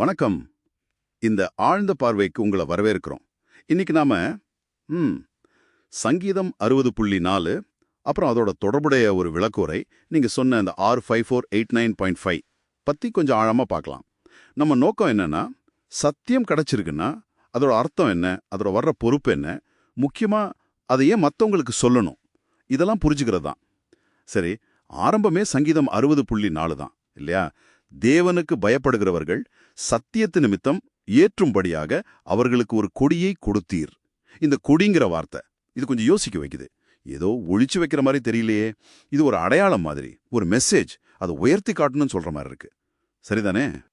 வணக்கம். இந்த ஆழ்ந்த பார்வைக்கு உங்களை வரவேற்கிறோம். இன்னைக்கு நாம ம் சங்கீதம் அறுபது புள்ளி நாலு அப்புறம் அதோட தொடர்புடைய ஒரு விளக்குரை நீங்க சொன்ன இந்த R five four eight nine point five பத்தி கொஞ்சம் ஆழமா பார்க்கலாம். நம்ம நோக்கம் என்னன்னா சத்தியம் கிடைச்சிருக்குன்னா அதோட அர்த்தம் என்ன அதோட வர்ற பொறுப்பு என்ன முக்கியமா அதை ஏன் மற்றவங்களுக்கு சொல்லணும் இதெல்லாம் புரிஞ்சுக்கிறது தான் சரி ஆரம்பமே சங்கீதம் அறுபது புள்ளி நாலு தான் இல்லையா? தேவனுக்கு பயப்படுகிறவர்கள் சத்தியத்து நிமித்தம் ஏற்றும்படியாக அவர்களுக்கு ஒரு கொடியை கொடுத்தீர். இந்த கொடிங்கிற வார்த்தை இது கொஞ்சம் யோசிக்க வைக்குது. ஏதோ ஒழிச்சு வைக்கிற மாதிரி தெரியலையே. இது ஒரு அடையாளம் மாதிரி ஒரு மெசேஜ் அதை உயர்த்தி காட்டணும்னு சொல்ற மாதிரி இருக்கு. சரிதானே?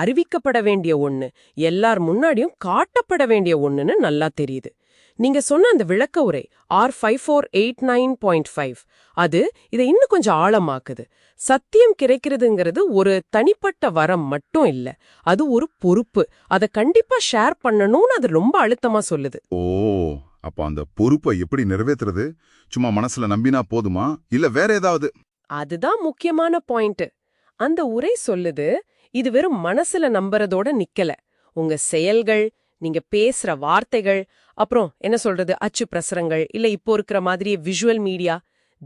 அறிவிக்கப்பட வேண்டிய ஒண்ணு. எல்லார் முன்னாடியும் காட்டப்பட வேண்டிய ஒண்ணுன்னு நல்லா தெரியுது. நீங்க சொன்ன அந்த விளக்க உரை R five four eight nine point five அது இதை இன்னும் கொஞ்சம் ஆழமாக்குது. சத்தியம் கிடைக்கிறதுங்கிறது ஒரு தனிப்பட்ட வரம் மட்டும் இல்ல அது ஒரு பொறுப்பு. அதை கண்டிப்பா ஷேர் பண்ணணும்னு அது ரொம்ப அழுத்தமா சொல்லுது. ஓ அப்ப அந்த பொறுப்பை எப்படி நிறைவேத்துறது? சும்மா மனசுல நம்பினா போதுமா? இல்ல வேற ஏதாவது? அதுதான் முக்கியமான பாயிண்ட் அந்த உரை சொல்லுது இது வெறும் மனசுல நம்புறதோட நிக்கல. உங்க செயல்கள் நீங்க பேசுற வார்த்தைகள் அப்புறம் என்ன சொல்றது அச்சு பிரசுரங்கள் இல்ல இப்போ இருக்கிற மாதிரியே விஷுவல் மீடியா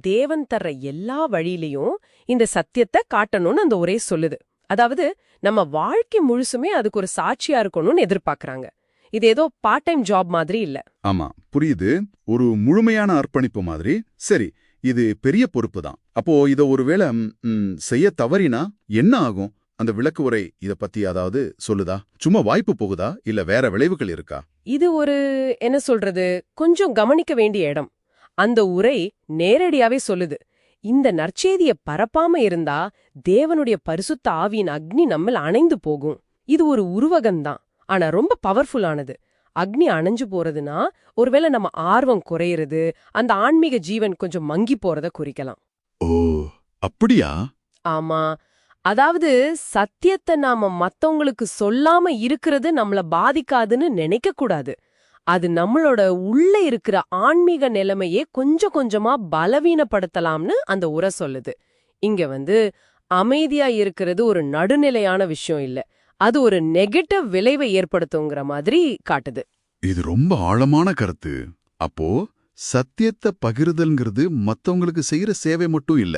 தேவன் தர்ற எல்லா வழியிலையும் இந்த சத்தியத்தை காட்டணும்னு அந்த ஒரே சொல்லுது. அதாவது நம்ம வாழ்க்கை முழுசுமே அதுக்கு ஒரு சாட்சியா இருக்கணும்னு எதிர்பார்க்கறாங்க. இது ஏதோ பார்ட் டைம் ஜாப் மாதிரி இல்ல. ஆமா புரியுது. ஒரு முழுமையான அர்ப்பணிப்பு மாதிரி. சரி இது பெரிய பொறுப்பு தான். அப்போ இத ஒருவேளை ம், செய்ய தவறினா என்ன ஆகும்? அந்த விளக்கு உரை இத பத்தி அதாவது சொல்லுதா? சும்மா வாய்ப்பு போகுதா? இல்ல வேற விளைவுகள் இருக்கா? இது ஒரு என்ன சொல்றது கொஞ்சம் கவனிக்க வேண்டிய இடம். அந்த உரை நேரடியாவே சொல்லுது. இந்த நற்செய்திய பரப்பாம இருந்தா தேவனுடைய பரிசுத்த ஆவியின் அக்னி நம்மில் அணைந்து போகும். இது ஒரு உருவகம்தான். ஆனா ரொம்ப பவர்ஃபுல்லானது அக்னி அணைஞ்சு போறதுனா ஒருவேளை நம்ம ஆர்வம் குறையிறது அந்த ஆன்மீக ஜீவன் கொஞ்சம் மங்கி போறத குறிக்கலாம். ஓ அப்படியா? ஆமா. அதாவது சத்தியத்தை நாம மத்தவங்களுக்கு சொல்லாம இருக்கிறது நம்மள பாதிக்காதுன்னு நினைக்க கூடாது. அது நம்மளோட உள்ள இருக்கிற ஆன்மீக நிலைமையே கொஞ்சம் கொஞ்சமா பலவீனப்படுத்தலாம்னு அந்த உரை சொல்லுது. இங்க வந்து அமைதியா இருக்கிறது ஒரு நடுநிலையான விஷயம் இல்ல. அது ஒரு நெகட்டிவ் விளைவை ஏற்படுத்துங்கிற மாதிரி காட்டுது. இது ரொம்ப ஆழமான கருத்து. அப்போ சத்தியத்தை பகிர்தல்ங்கிறது மத்தவங்களுக்கு செய்யற சேவை மட்டும் இல்ல.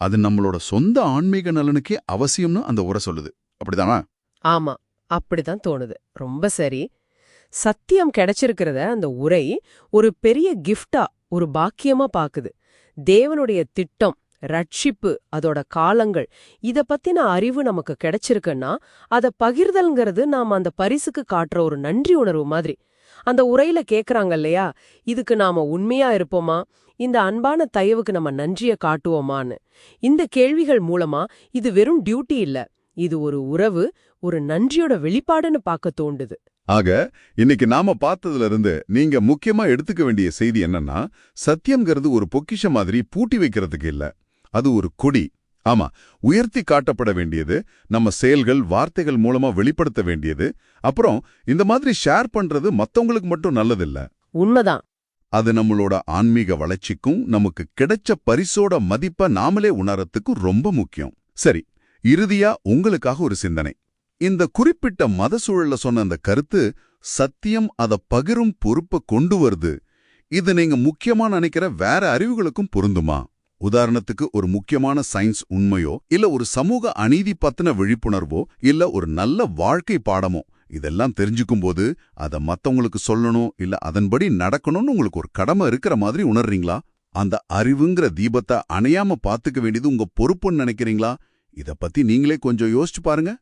அது நம்மளோட சொந்த ஆன்மீக நலனுக்கே அவசியம்னு அந்த உரை சொல்லுது. அப்படிதானா? ஆமா அப்படிதான் தோணுது. ரொம்ப சரி. சத்தியம் கிடைச்சிருக்கிறத அந்த உரை ஒரு பெரிய கிஃப்டா ஒரு பாக்கியமா பாக்குது. தேவனுடைய திட்டம் ரட்சிப்பு அதோட காலங்கள் இத பத்தின அறிவு நமக்கு கிடைச்சிருக்குன்னா அத பகிர்தல்ங்கிறது நாம அந்த பரிசுக்கு காட்டுற ஒரு நன்றி உணர்வு மாதிரி. அந்த உரையில கேக்குறாங்க இல்லையா? இதுக்கு நாம உண்மையா இருப்போமா? இந்த அன்பான தயவுக்கு நம்ம நன்றிய காட்டுவோமான்னு. இந்த கேள்விகள் மூலமா இது வெறும் டியூட்டி இல்ல. இது ஒரு உறவு ஒரு நன்றியோட வெளிப்பாடுன்னு பார்க்க தோண்டுது ஆக இன்னைக்கு நாம பார்த்ததுல இருந்து நீங்க முக்கியமா எடுத்துக்க வேண்டிய செய்தி என்னன்னா சத்தியம்ங்கிறது ஒரு பொக்கிஷ மாதிரி பூட்டி வைக்கிறதுக்கு இல்ல. அது ஒரு கொடி. ஆமா உயர்த்தி காட்டப்பட வேண்டியது நம்ம செயல்கள் வார்த்தைகள் மூலமா வெளிப்படுத்த வேண்டியது. அப்புறம் இந்த மாதிரி ஷேர் பண்றது மத்தவங்களுக்கு மட்டும் நல்லதில்ல. உண்மைதான். அது நம்மளோட ஆன்மீக வளர்ச்சிக்கும் நமக்கு கிடைச்ச பரிசோட மதிப்ப நாமளே உணரத்துக்கும் ரொம்ப முக்கியம். சரி இறுதியா உங்களுக்காக ஒரு சிந்தனை. இந்த குறிப்பிட்ட மத சூழல்ல சொன்ன அந்த கருத்து சத்தியம் அத பகிரும் பொறுப்பை கொண்டு வருது. இது நீங்க முக்கியமா நினைக்கிற வேற அறிவுகளுக்கும் பொருந்துமா? உதாரணத்துக்கு ஒரு முக்கியமான சயின்ஸ் உண்மையோ இல்ல ஒரு சமூக அநீதி பத்தின விழிப்புணர்வோ இல்ல ஒரு நல்ல வாழ்க்கை பாடமோ இதெல்லாம் தெரிஞ்சுக்கும் போது அதை மத்தவங்களுக்கு சொல்லணும் இல்ல அதன்படி நடக்கணும்னு உங்களுக்கு ஒரு கடமை இருக்கிற மாதிரி உணர்றீங்களா? அந்த அறிவுங்கிற தீபத்தை அணையாம பாத்துக்க வேண்டியது உங்க பொறுப்புன்னு நினைக்கிறீங்களா? இத பத்தி நீங்களே கொஞ்சம் யோசிச்சு பாருங்க.